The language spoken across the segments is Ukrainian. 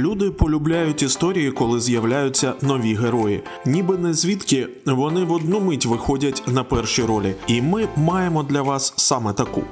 Люди полюбляють історії, коли з'являються нові герої. Ніби не звідки вони в одну мить виходять на перші ролі. І ми маємо для вас саме таку.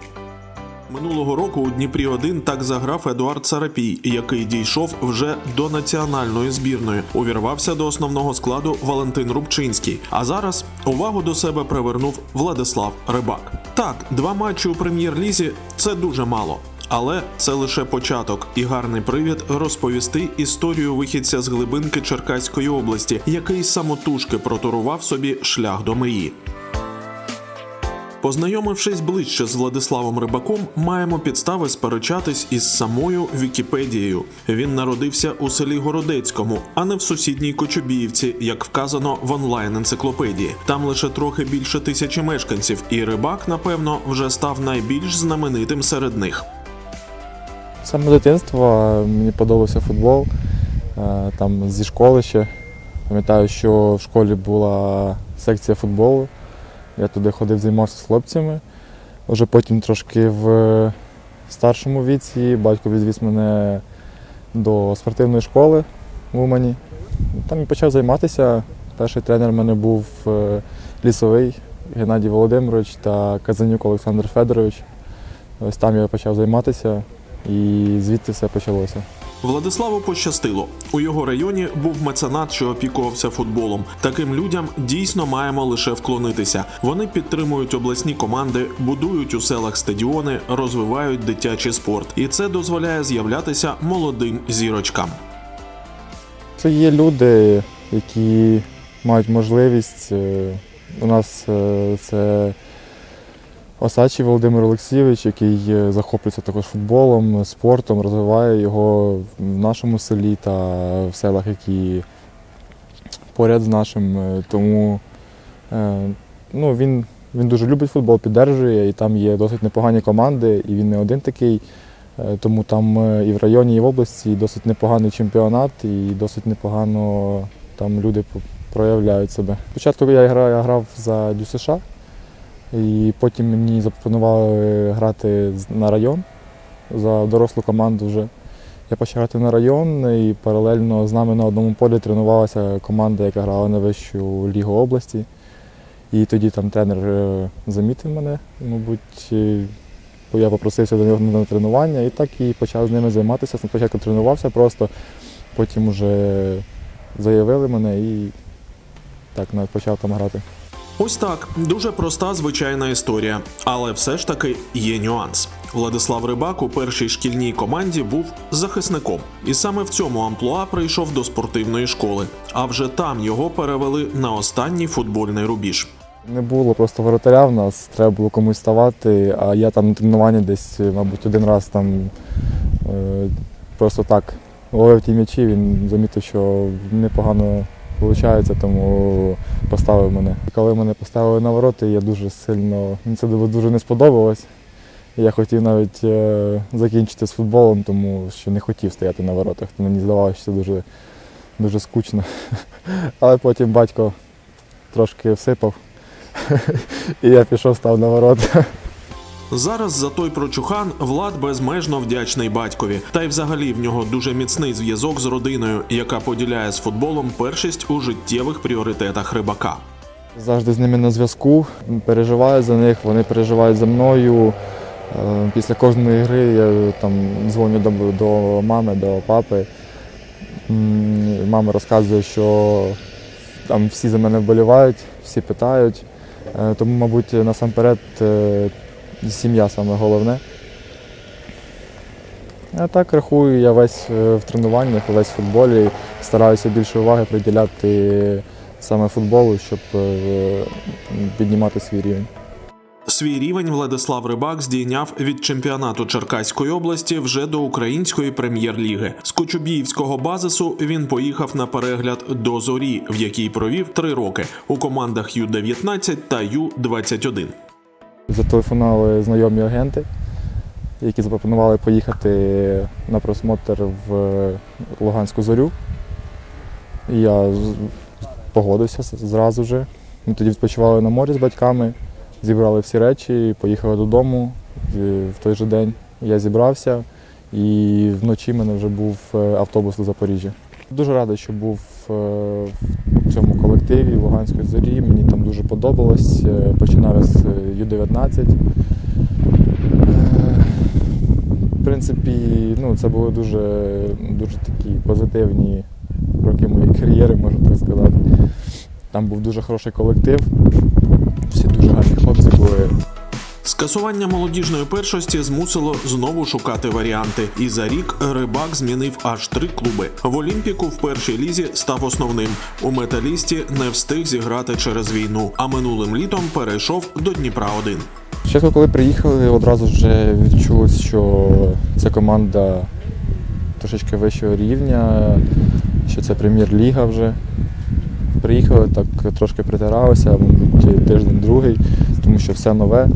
Минулого року у Дніпрі 1 так заграв Едуард Сарапій, який дійшов вже до національної збірної. Увірвався до основного складу Валентин Рубчинський. А зараз увагу до себе привернув Владислав Рибак. Так, два матчі у прем'єр-лізі це дуже мало. Але це лише початок і гарний привід розповісти історію вихідця з глибинки Черкаської області, який самотужки протурував собі шлях до мрії. Познайомившись ближче з Владиславом Рибаком, маємо підстави сперечатись із самою Вікіпедією. Він народився у селі Городецькому, а не в сусідній Кочубіївці, як вказано в онлайн-енциклопедії. Там лише трохи більше тисячі мешканців, і рибак, напевно, вже став найбільш знаменитим серед них. Саме дитинства мені подобався футбол. Е, Там зі школи ще. Пам'ятаю, що в школі була секція футболу. Я туди ходив, займався з хлопцями. Вже потім трошки в старшому віці батько відвіз мене до спортивної школи в Умані. Там і почав займатися. Перший тренер в мене був е, лісовий Геннадій Володимирович та Казанюк Олександр Федорович. Ось там я почав займатися і звідти все почалося. Владиславу пощастило. У його районі був меценат, що опікувався футболом. Таким людям дійсно маємо лише вклонитися. Вони підтримують обласні команди, будують у селах стадіони, розвивають дитячий спорт, і це дозволяє з'являтися молодим зірочкам. Це є люди, які мають можливість. е, У нас е, це Осадчий Володимир Олексійович, який е, захоплюється також футболом, спортом, розвиває його в нашому селі та в селах, які поряд з нашим. Е, Тому е, ну, він, він дуже любить футбол, піддержує, і там є досить непогані команди, і він не один такий. Тому там і в районі, і в області досить непоганий чемпіонат, і досить непогано там люди проявляють себе. Спочатку я грав, я грав за ДЮСШ, і потім мені запропонували грати на район за дорослу команду вже. Я почав грати на район, і паралельно з нами на одному полі тренувалася команда, яка грала на вищу лігу області. І тоді там тренер е, замітив мене, мабуть, я попросився до нього на тренування і так і почав з ними займатися. Спочатку тренувався просто, потім вже заявили мене і так почав там грати. Ось так дуже проста звичайна історія, але все ж таки є нюанс. Владислав Рибак у першій шкільній команді був захисником, і саме в цьому амплуа прийшов до спортивної школи. А вже там його перевели на останній футбольний рубіж. Не було просто воротаря в нас, треба було комусь ставати, а я там на тренуванні десь, мабуть, один раз там е, просто так ловив ті м'ячі, він замітив, що непогано виходить, тому поставив мене. Коли мене поставили на ворота, я дуже сильно, мені це дуже не сподобалось. Я хотів навіть е, закінчити з футболом, тому що не хотів стояти на воротах. Мені здавалося, що це дуже, дуже скучно. Але потім батько трошки всипав. І я пішов, став на ворота. Зараз за той прочухан Влад безмежно вдячний батькові, та й взагалі в нього дуже міцний зв'язок з родиною, яка поділяє з футболом першість у життєвих пріоритетах рибака. Завжди з ними на зв'язку, переживаю за них, вони переживають за мною. Е, Після кожної гри я там дзвоню до, до мами, до папи. Мама розказує, що там всі за мене вболівають, всі питають. Е, Тому, мабуть, насамперед е, сім'я саме головне. А так рахую, я весь е, в тренуваннях, весь в футболі. Стараюся більше уваги приділяти саме футболу, щоб е, піднімати свій рівень. Свій рівень Владислав Рибак здійняв від чемпіонату Черкаської області вже до української прем'єр-ліги. З Кочубіївського базису він поїхав на перегляд до зорі, в якій провів три роки у командах Ю-19 та Ю-21. Зателефонували знайомі агенти, які запропонували поїхати на просмотр в Луганську зорю. І я погодився зразу ж. Ми тоді відпочивали на морі з батьками, зібрали всі речі, поїхали додому в той же день. Я зібрався і вночі в мене вже був е, автобус до Запоріжжя. Дуже радий, що був в цьому колективі Луганської зорі. Мені там дуже подобалось. Е, Починав з е, Ю-19. Е, В принципі, ну, це були дуже, дуже такі позитивні роки моєї кар'єри, можна так сказати. Там був дуже хороший колектив, всі дуже гарні хлопці були. Скасування молодіжної першості змусило знову шукати варіанти. І за рік рибак змінив аж три клуби. В Олімпіку в першій лізі став основним. У металісті не встиг зіграти через війну, а минулим літом перейшов до Дніпра 1 Спочатку, коли приїхали, одразу вже відчулось, що це команда трошечки вищого рівня, що це прем'єр-ліга вже. Приїхали, так трошки притиралися, мабуть, тиждень другий, тому що все нове.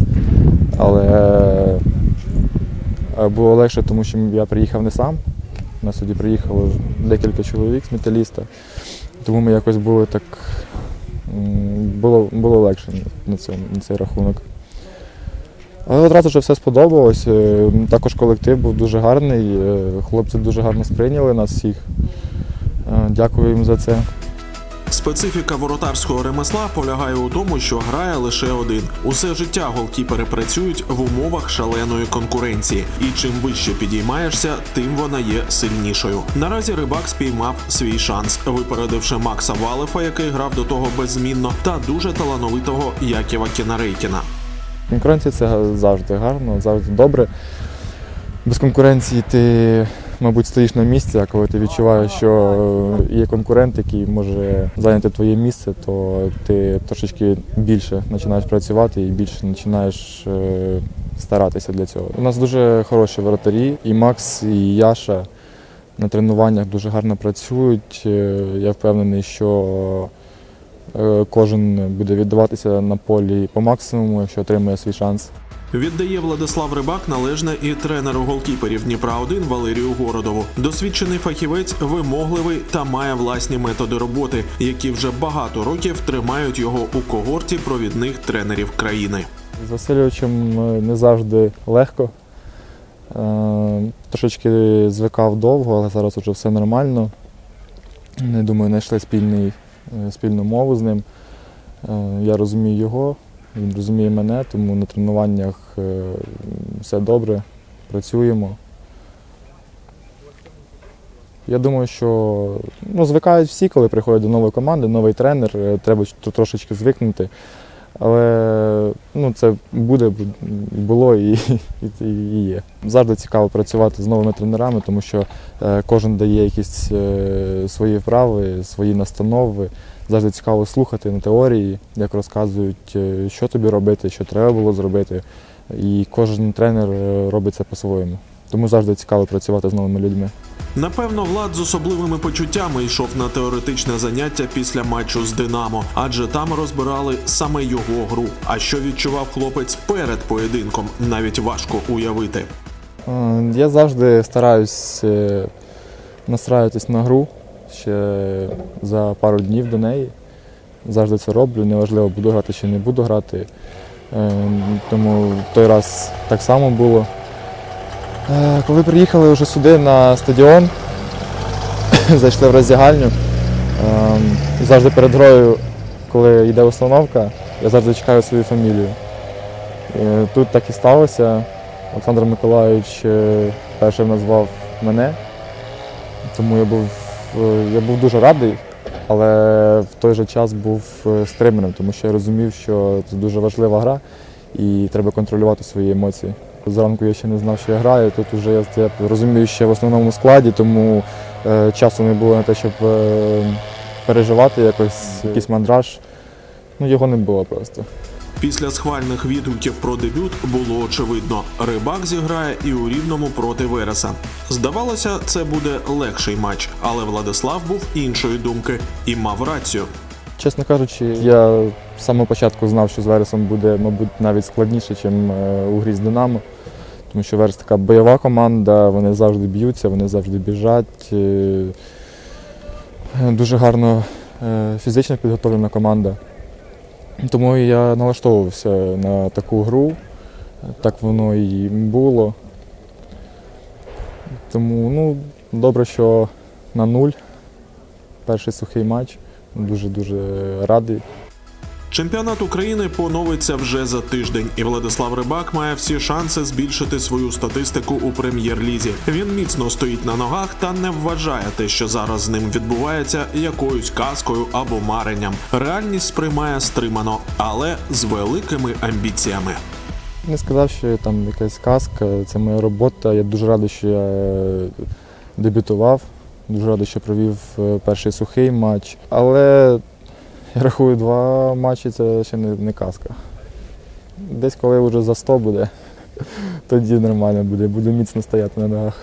Але е, було легше, тому що я приїхав не сам. У нас тоді приїхало декілька чоловік з металіста. Тому ми якось були так. Було, було легше на, цьому, на цей рахунок. Але одразу ж все сподобалось. Е, Також колектив був дуже гарний. е, Хлопці дуже гарно сприйняли нас всіх. Дякую їм за це. Специфіка воротарського ремесла полягає у тому, що грає лише один. Усе життя голкіпери працюють в умовах шаленої конкуренції, і чим вище підіймаєшся, тим вона є сильнішою. Наразі рибак спіймав свій шанс, випередивши Макса Валефа, який грав до того беззмінно, та дуже талановитого Яківа Кінарейкіна. Конкуренція це завжди гарно, завжди добре. Без конкуренції ти, мабуть, стоїш на місці, а коли ти відчуваєш, що є конкурент, який може зайняти твоє місце, то ти трошечки більше починаєш працювати і більше починаєш е, старатися для цього. У нас дуже хороші воротарі, і Макс, і Яша на тренуваннях дуже гарно працюють. Е, Я впевнений, що е, кожен буде віддаватися на полі по максимуму, якщо отримує свій шанс. Віддає Владислав Рибак належне і тренеру голкіперів Дніпра 1 Валерію Городову. Досвідчений фахівець, вимогливий та має власні методи роботи, які вже багато років тримають його у когорті провідних тренерів країни. З Васильовичем е, не завжди легко. Е, Трошечки звикав довго, але зараз вже все нормально. Не думаю, знайшли спільний, е, спільну мову з ним. Я розумію його, він розуміє мене, тому на тренуваннях е, все добре, працюємо. Я думаю, що ну, звикають всі, коли приходять до нової команди, новий тренер, е, треба трошечки звикнути. Але ну, це буде, було і, і, і є. Завжди цікаво працювати з новими тренерами, тому що е, кожен дає якісь е, свої вправи, свої настанови. Завжди цікаво слухати на теорії, як розказують, е, що тобі робити, що треба було зробити. І кожен тренер робить це по-своєму. Тому завжди цікаво працювати з новими людьми. Напевно, Влад з особливими почуттями йшов на теоретичне заняття після матчу з Динамо, адже там розбирали саме його гру. А що відчував хлопець перед поєдинком, навіть важко уявити. Е, Я завжди стараюсь е, настраюватись на гру ще за пару днів до неї. Завжди це роблю, неважливо, буду грати чи не буду грати. Е, Тому той раз так само було. Е, Коли приїхали вже сюди на стадіон, зайшли в роздягальню. е, Завжди перед грою, коли йде установка, я завжди чекаю свою фамілію. Е, Тут так і сталося. Олександр Миколайович е, першим назвав мене, тому я був, я був дуже радий, але в той же час був стриманим, тому що я розумів, що це дуже важлива гра і треба контролювати свої емоції. Зранку я ще не знав, що я граю. Тут вже я, я розумію, що я в основному складі, тому е, часу не було на те, щоб е, переживати якось якийсь мандраж. Ну, його не було просто. Після схвальних відгуків про дебют було очевидно, рибак зіграє і у рівному проти Вереса. Здавалося, це буде легший матч, але Владислав був іншої думки і мав рацію. Чесно кажучи, я з самого початку знав, що з Вересом буде, мабуть, навіть складніше, ніж у грі з Динамо. Тому що Верес така бойова команда, вони завжди б'ються, вони завжди біжать. Е, Дуже гарно е, фізично підготовлена команда. Тому я налаштовувався на таку гру. Так воно і було. Тому ну, добре, що на нуль. Перший сухий матч. Дуже-дуже радий. Чемпіонат України поновиться вже за тиждень, і Владислав Рибак має всі шанси збільшити свою статистику у прем'єр-лізі. Він міцно стоїть на ногах та не вважає те, що зараз з ним відбувається, якоюсь казкою або маренням. Реальність сприймає стримано, але з великими амбіціями. Не сказав, що там якась казка, це моя робота. Я дуже радий, що я е, дебютував. Дуже радий, що провів е, перший сухий матч. Але я рахую, два матчі це ще не, не казка. Десь коли вже за 100 буде, тоді нормально буде, буду міцно стояти на ногах.